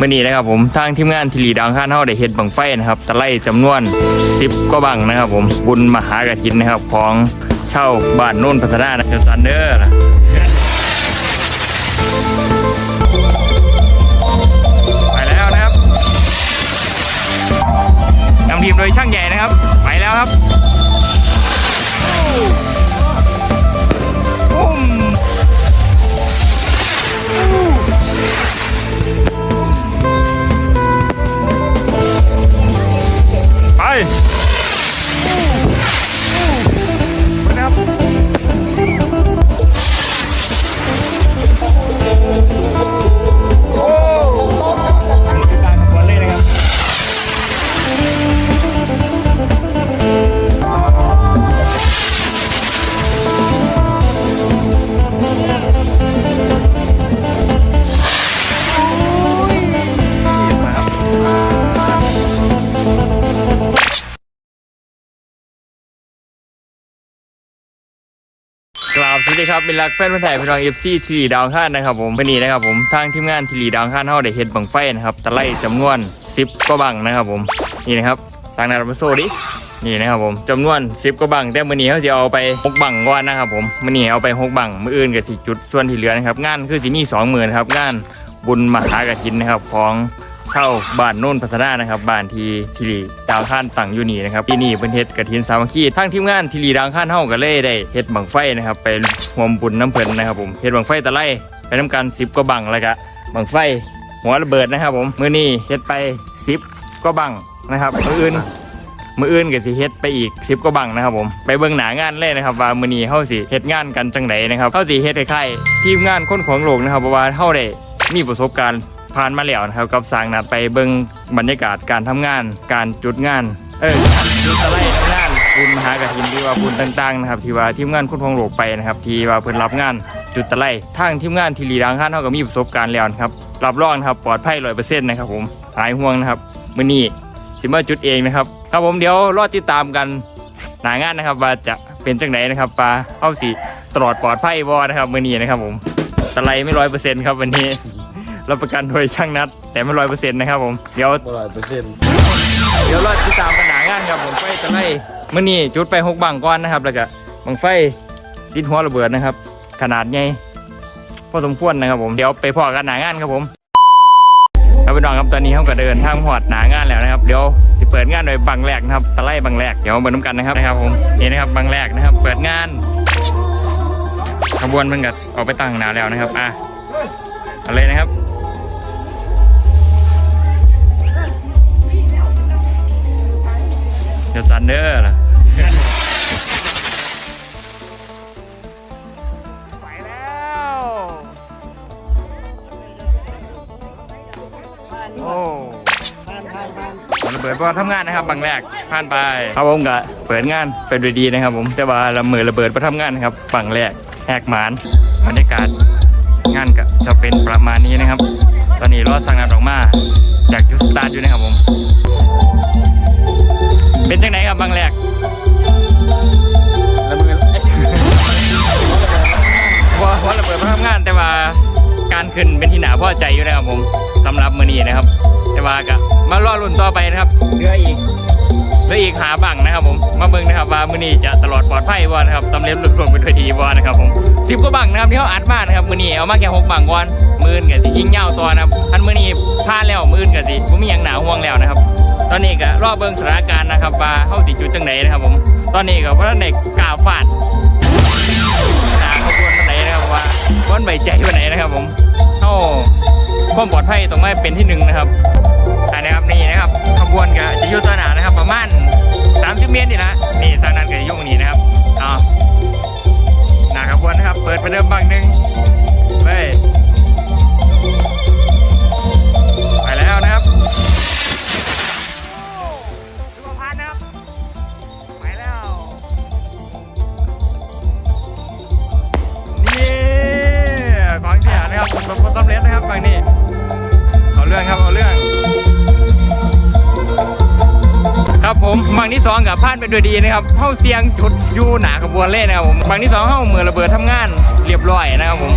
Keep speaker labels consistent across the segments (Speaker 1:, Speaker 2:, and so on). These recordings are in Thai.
Speaker 1: มื่อนี้นะครับผมทางทีมงานทีรีดาวข้านเฮาได้เฮ็ดบังไฟนะครับตะไลจำนวน 10กว่าบังนะครับ ผมบุญมหากฐินนะครับของเช่าบ้านโน่นพัฒนานะเจ้าซันเดอร์นะไปแล้วนะครับนำทีมโดยช่างใหญ่นะครับ ไปแล้วครับ กราบสวัสดีครับเป็นรักแฟนพันธ์ไทยพี่น้องเอฟซีทีรีดาวข้านนะครับผมวันนี้นะครับผมทางทีมงานทีรีดาวข้านเฮาได้เฮ็ดบังไฟนะครับตะไลจำนวน10กว่าบังนะครับผมนี่นะครับทางนาราโซดินี่นะครับผมจำนวน10กว่าบังแต่มื้อนี้เฮาสิเอาไป6บังก่อนนะครับผมมื้อนี้เอาไป6บังมื้ออื่นก็สิจุดส่วนที่เหลือนะครับงานคือสิมี2มื้อนครับงานบุญมหากฐินนะครับของ เช่าบ้านโน่นพัฒนานะครับบ้านที่ทีรีดาวข้านตั้งอยู่นี่นะครับปีนี้เป็นเฮ็ดกระถินสามัคคีทั้งทีมงานทีรีดาวข้านเฮาก็เลยได้เฮ็ดบังไฟนะครับไปรวมบุญน้ำเพิ่นนะครับผมเฮ็ดบังไฟตะไลไปทำการ10กว่าบังแล้วก็บังไฟหัวระเบิดนะครับผมมื้อนี้เฮ็ดไป10กว่าบังนะครับมื้ออื่นมืออื่นก็สิเฮ็ดไปอีก10กว่าบังนะครับผมไปเบิ่งหน้างานเลยนะครับว่ามือนี้เฮาสิเฮ็ดงานกันจังไดนะครับเฮาสิเฮ็ดคล้ายๆทีมงานคนของโลกนะครับเพราะว่าเฮาได้มีประสบการณ์ ผ่านมาแล้วนะครับกับสร้างนัดไปเบิ่งบรรยากาศการทำงาน การจุดงาน เออการจุดตะไลทำงานบุญมหากฐินที่ว่าบุญต่างๆนะครับที่ว่าทีมงานคนพงโลกไปนะครับที่ว่าเพิ่นรับงานจุดตะไลทางทีมงานที่รีดังข้านเฮาก็มีประสบการณ์แล้วนะครับรับรองครับปลอดภัย100%นต์นะครับผมหายห่วงนะครับมื้อนี้สิมาจุดเองนะครับครับผมเดี๋ยวรอติดตามกันหน้างานนะครับว่าจะเป็นจังไดนนะครับปลาเฮาสิตลอดปลอดภัยบ่นะครับมื้อนี้นะครับผมตะไลไม่100%ครับวันนี้ รับประกันโดยช่างนัด แต่ไม่ร้อยเปอร์เซ็นต์นะครับผมเดี๋ยว
Speaker 2: ร้อยเปอร์เซ็นต์
Speaker 1: เดี๋ยวรอติดตามกันหนางานครับผมไฟจะไล่เมื่อนี้จุดไปหกบังก้อนนะครับ แล้วก็บังไฟดิดหัวระเบิดนะครับ ขนาดใหญ่พอสมควรนะครับผมเดี๋ยวไปพอกันหนางานครับผมครับพี่น้องครับตอนนี้เขาก็เดินทางหอดหนางานแล้วนะครับเดี๋ยวสิเปิดงานโดยบังแรกนะครับตะไล่บังแรกเดี๋ยวมาเบิ่งน้ำกันนะครับนะครับผมนี่นะครับบังแรกนะครับ เปิดงานขบวนมันก็ออกไปตั้งหนาแล้วนะครับอะเอาเลยนะครับ ดี๋ยวซันเดอร์ล่ะไปแล้วโอ้ผมระเบิดพอทำงานนะครับบางแรกผ่านไปครับผมก็เปิดงานเป็นด้วยดีนะครับ ผมแต่ว่าละเมือระเบิดพอทำงานนะครับบางแรกแหกหมานบรรยากาศงานก็จะเป็นประมาณนี้นะครับ ตอนนี้รอสั่งงานออกมาจากจุดสตาร์ทอยู่นะครับผม เป็นจังไหนครับบางแรก
Speaker 2: แล้วมือ
Speaker 1: ว่าว่าระเบิดมาทำงานแต่ว่าการขึ้นเป็นที่หนาพอใจอยู่นะครับผมสำหรับมือนี้นะครับ แต่ว่าก็มารอรุ่นต่อไปนะครับเหลืออีก เหลืออีกหาบังนะครับผมมาเบิ่งนะครับว่ามือนี้จะตลอดปลอดภัยบ่นะครับสำเร็จลุล่วงเป็นด้วยดีบ่นะครับผมสิบกว่าบังนะครับที่เขาอัดมานะครับมือนี้เอามาแค่หกบังก่อนมือนกับสิยิงเงาวตัวนะครับทันมือนี้พลาดแล้วมือนกับสิผมมีอย่างหนาห่วงแล้วนะครับ ตอนนี้ก็รอเบิ่งสถานการณ์นะครับว่าเข้าสิจุดจังไหนนะครับผมตอนนี้ก็ว่าในกาฟาดหาขบวนไหนนะครับว่าวันใบใจวันไหนนะครับผมเท่าความปลอดภัยตรงนี้เป็นที่หนึ่งนะครับอันนะครับนี่นะครับ ขบวนก็จะอยู่ตัวหนานะครับ ประมาณ30 เมตรนี่นะนี่สางนั้นก็จะอยุ่งนี้นะครับอ๋อหนาขบวนนะครับ เปิดไปเริ่มบางหนึ่งเลย ยดีนะครับเข้าเสียงจุดยูหนาขบวนเล่นนะครับผมบังที่สองเข้ามือระเบิดทำงานเรียบร้อยนะครับผม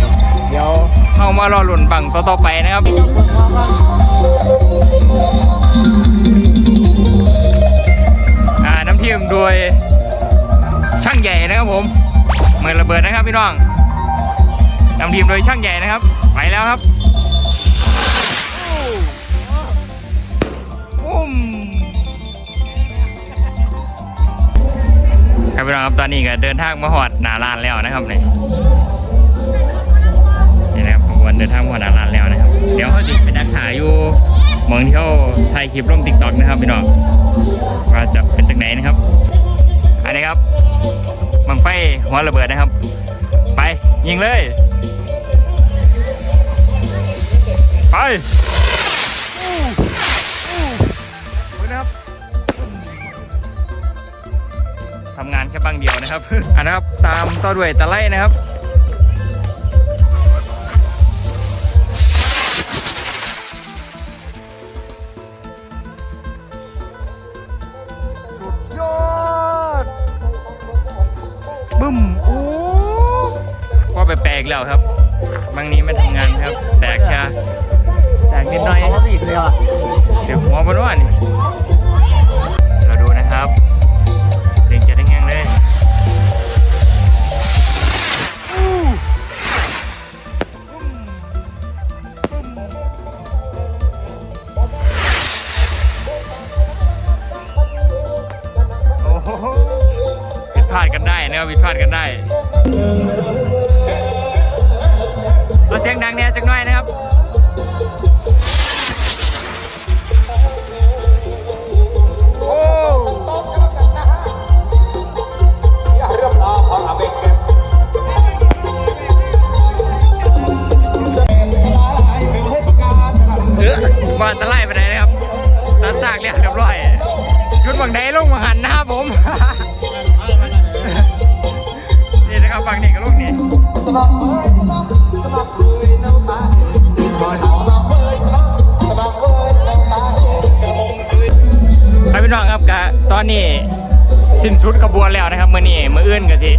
Speaker 1: เดี๋ยวเข้ามารอหล่นบังต่อๆไปนะครับน้ำเทิมโดยช่างใหญ่นะครับผมมือระเบิดนะครับพี่น้องน้ำทิมโดยช่างใหญ่นะครับ ไปแล้วครับ โอ้ม ครับพี่น้องครับตอนนี้ก็เดินทางมาหอดหนาลานแล้วนะครับเนี่ยนี่นะครับผมวันเดินทางมาหอดหนาลานแล้วนะครับ เดี๋ยวเขาจะไปดักถ่ายอยู่หมืองที่เขาถ่ายคลิปลงติ๊กต็อกนะครับพี่น้องว่าจะเป็นจากไหนนะครับอันนี้ครับบังไฟหัวระเบิดนะครับ ไปยิงเลย ไป ทำงานแค่บังเดียวนะครับอันนะครับ ตามต่อด้วยตะไลนะครับสุดยอดบึ้มโอ้ก็ไปแปลกแล้วครับ บางนี้ไม่ทำงานครับ แตกแค่แตกนิดหน่อย
Speaker 2: เขาบีบเลยอะ
Speaker 1: เดี๋ยวหัวบนว่านี่เราดูนะครับ แล้วผิดพลาดกันได้เอาเสียงดังเนี่ยจักหน่อยนะครับ ตอนนี้สิ้นสุดขบวนแล้วนะครับเมื่อนี้เมื่ออื่นก็สิ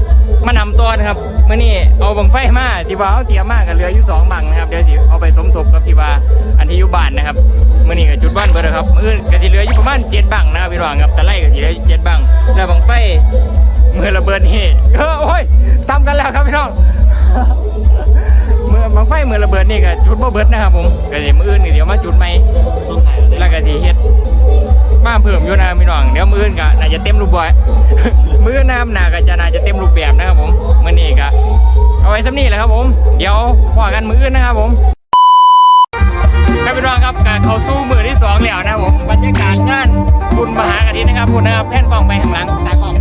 Speaker 1: มานำตัวนะครับเมื่อนี้เอาบังไฟมาที่ว่าเอาเตียมากกันเหลืออยู่สองบังนะครับเดี๋ยวสิเอาไปสมทบกับที่ว่าอันที่อยู่บ้านนะครับเมื่อนี้ก็จุดบ้านเบิดแล้วครับมื่ออื่นก็สิเหลืออยู่ประมาณเจ็ดบังนะครับพี่น้องครับแต่ไล่ก็สิเหลือเจ็ดบังแล้วบังไฟมือระเบิดนี่เออโอ้ยทำกันแล้วครับพี่น้องเมื่อบังไฟมือระเบิดนี่ก็จุดบ่เบิดนะครับผมก็สิมื่ออื่นก็เดี๋ยวมาจุดใหม่แล้วก็สิเฮ็ด มาเพิ่มอยู่นะพี่น้องเดี๋ยวมื้ออื่นก็น่าจะเต็มรูปแบบมื้อนนะครับน่าก็จะน่าจะเต็มรูปแบบนะครับผมมื้อนี้ก็เอาไว้ซ้ำนี้แหละครับผม เดี๋ยวพอกันมื้ออื่นนะครับผมครับพี่น้องครับก็เขาสู่มื้อที่สองแล้วนะผมบรรยากาศงานบุญมหากฐินนะครับคุณนะครับแผ่นกล้องไปข้างหลังตากล้อง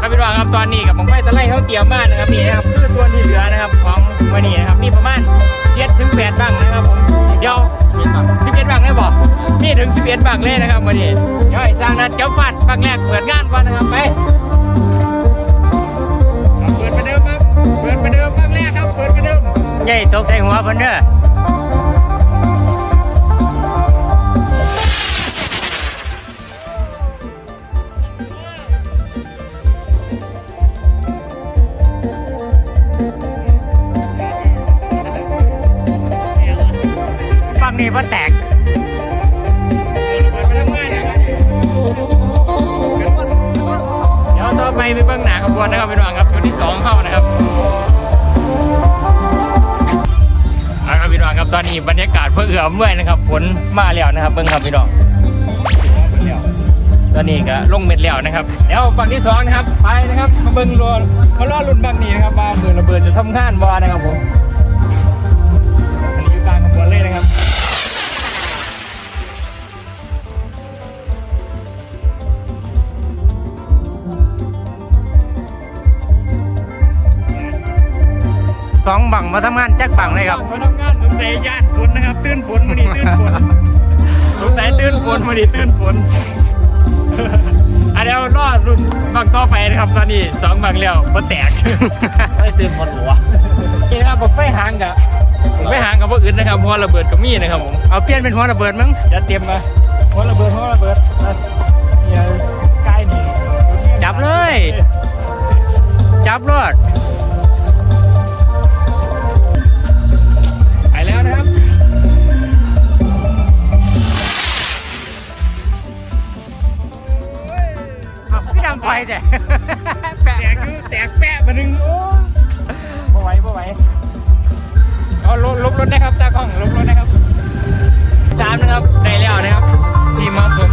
Speaker 1: ครับพี่น้องครับตอนนี้กับผมไฟตะไลเขาเตรียมบ้านนะครับนี่นะครับคือส่วนที่เหลือนะครับของ วันนี้นะครับมีประมาณเจ็ดถึงแปดบังนะครับผมเดี๋ยวสิบเอ็ดบังได้บอกมีถึงสิบเอ็ดบังเลยนะครับวันนี้เดี๋ยวไอ้สร้างนัดเจ้าฟัดบังแรกเปิดงานก่อนนะครับไปเอาเปิดประเดิมครับเปิดประเดิมบังแรกครับเปิดประเดิม
Speaker 2: ใหญ่ตกใส่หัวเพิ่นเด้อ
Speaker 1: ว่าแตกเดี๋ยวต่อไปไปเบื้องหน้าขบวนนะครับพี่น้องครับจุดที่สองเข้านะครับเอาครับพี่น้องครับตอนนี้บรรยากาศเพื่อเอื้อมเมื่อยนะครับฝนมาแล้วนะครับเบื้องครับพี่น้องตอนนี้ก็ลงเม็ดแล้วนะครับเดี๋ยวฝั่งที่สองนะครับ ไปนะครับมาเบิ้งรวนมาล่อรุ่นบางนี้นะครับมาเบิดระเบิดจะทำงานบ่นะครับผมอันนี้อยู่กลางขบวนเลยนะครับ
Speaker 2: สองบังมาทำงานจักบังเลยครับ
Speaker 1: มาทำงานสงสัยญาติฝนนะครับ ตื่นฝนมาดีตื่นฝนสงสัยตื่นฝนมาดีตื่นฝนอันเดี๋ยวรอรุ่นบังต่อไปนะครับตอนนี้สองบังแล้วบ่แตก
Speaker 2: ไม่ตื่นคนหัว
Speaker 1: นี่นะครับผมไฟหางกับผมไฟหางกับพวกอื่นนะครับหัวระเบิดกับมีนะครับผม
Speaker 2: เอาเปลี่ยนเป็นหัวระเบิดมั้ง
Speaker 1: จะเตรียมมาหัวระเบิดหัวระเบิดนะเนี่ยใกล้นี่
Speaker 2: จับเลย จับรถ
Speaker 1: ไแตก
Speaker 2: แปะ
Speaker 1: แตกคือแตกแปะมาหนึ่งโอ้บ่ไหวบ่ไหวเอาลบลบรถนะครับตากล้องลบรถนะครับสามนะครับได้แล้วนะครับทีมครับผม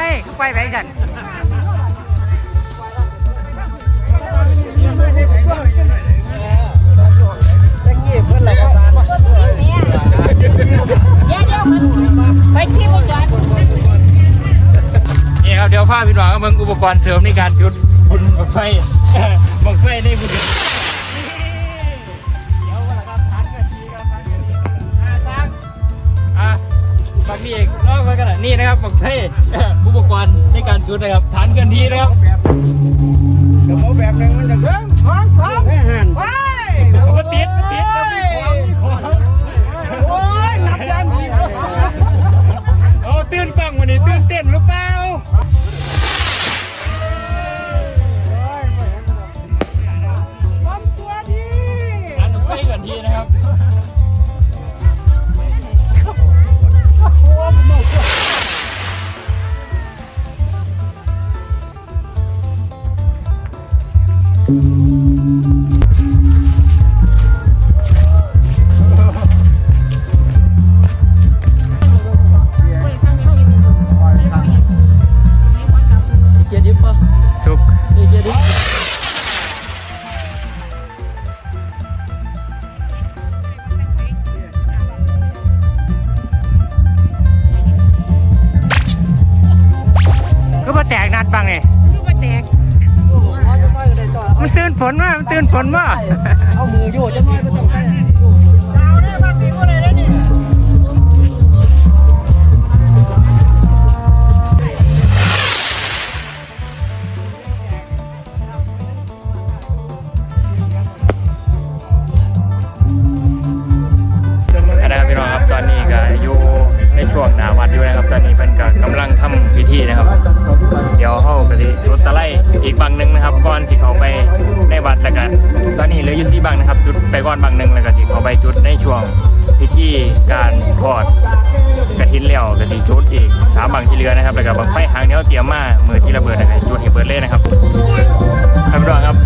Speaker 1: เว้ยเข้า
Speaker 2: ไปไปกัน
Speaker 1: นี่ครับเดี๋ยวพาพี่น้องเอาเบิ่งอุปกรณ์เสริมในการจุดบุญบังไฟบังไฟในบุญ ฝั่งนี้อีกรอบไปกันนะนี่นะครับบังไฟอุปกรณ์ในการจุดนะครับทานกันทีนะครับ
Speaker 3: กระโมแบบหนึ่งมันจะเริ่มสองสามไป
Speaker 1: มันติดมันติดแล้วมีของมีของ
Speaker 3: โอ้ยนับยันดี
Speaker 1: โอ้ตื่นฟังวันนี้ตื่นเต้นหรือเปล่า บั
Speaker 2: ง
Speaker 1: ที่เหลือนะครับแล้วก็บังไฟหางเนี้ยเตรียมมามือที่ระเบิดนะครับจุดให้เบิดเลยนะครับท่านผู้ชมครับ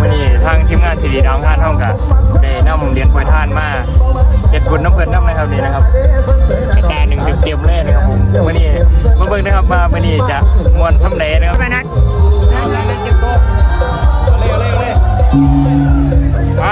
Speaker 1: วันนี้ทางทีมงานทีดีดาวท่านห้องกับได้นำเหรียญโปรยทานมาเจ็ดบุญน้ำเพลินน้ำนะครับนี่นะครับกระจายหนึ่งเต็มๆเลยนะครับผมวันนี้มาเบิ่งนะครับว่าวันนี้จะมวนสำเร็จนะครับ
Speaker 2: ไปนัด
Speaker 1: เอาเลยเอาเลยเอาเลยไป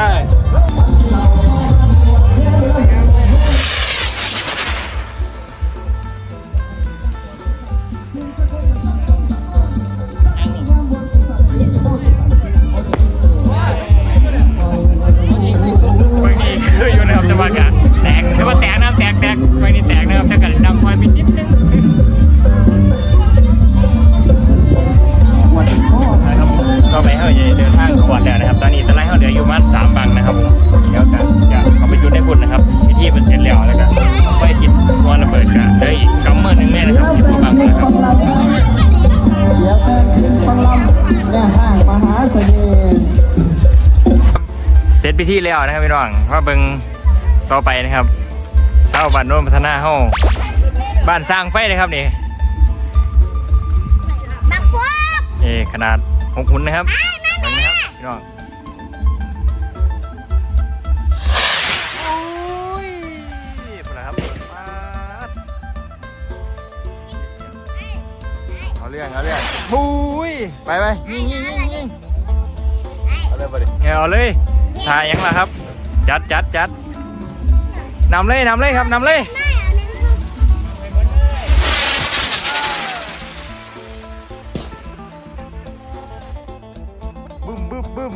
Speaker 1: พิธีแล้วนะครับพี่น้องว่าเบิ่งต่อไปนะครับชาวบ้านโน้นพัฒนาเฮาบ้านสร้างไฟเลยครับนี่
Speaker 4: บักฟอก
Speaker 1: นี่ขนาดหกหุ่นนะครับเห็นไหมครับพี่น้องโอ้ยพุ่นนะครับป๊าดเอาเรื่องเอาเรื่องบุ้ยไปไปยิงยิงยิงยิงเอาเลยไปดิเอาเลย ถ่ายยังล่ะครับ จัดจัดจัดนำเลยนำเลยครับนำเลยบึ้มบึ้มบึ้ม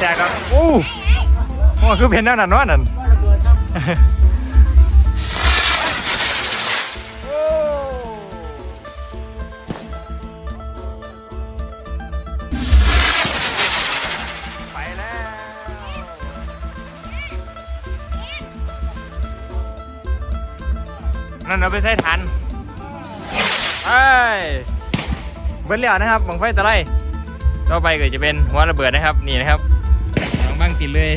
Speaker 1: แจกครับโอ้โหคือเพนนั่นน่ะเน้อนั่ นั่นเราไปใส่ทันไปเบิ้ลแล้วนะครับบังไฟตะไลต่อไปก็จะเป็นหัวระเบิดนะครับ นี่นะครับบางบ้างติดเลย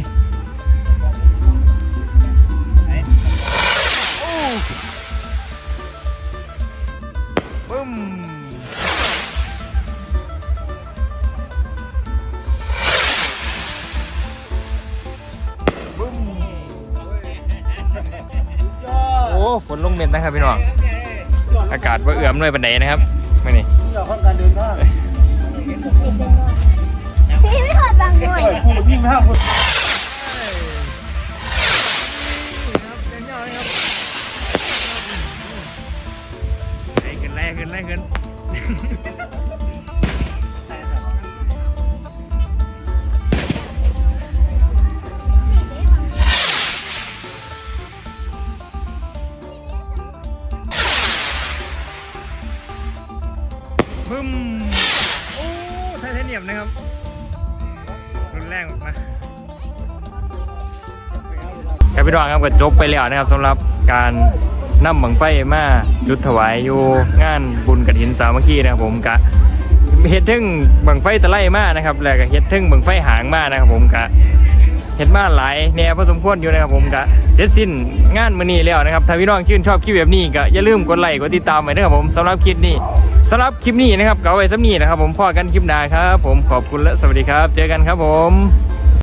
Speaker 1: นลงเม็ดนะครับพี่น้อง อากาศว่าเอื้อมด้วยปันไดนะครับมานี่
Speaker 4: พี่ไม่ถอดบังหน่อย
Speaker 1: ไล่ขึ้นแรงขึ้นแรงขึ้น เนียมนะครับรุนแรงมากครับพี่น้องครับก็จบไปแล้วนะครับสำหรับการนำบังไฟมาจุดถวายอยู่งานบุญกฐินสามัคคีนะครับผมกะเฮ็ดทึ่งบังไฟตะไลมานะครับแล้วก็เฮ็ดทึ่งบังไฟหางมานะครับผมกะเฮ็ดมาหลายแนวพอสมควรอยู่นะครับผมกะเสร็จสิ้นงานมื้อนี้แล้วนะครับถ้าพี่น้องชื่นชอบคลิปแบบนี้ก็อย่าลืมกดไลค์กดติดตามไว้นะครับผมสำหรับคลิปนี้ สำหรับคลิปนี้นะครับก็เอาไว้สำนี้นะครับ ผมพอกันคลิปหน้าครับ ผมขอบคุณและสวัสดีครับ เจอกันครับผม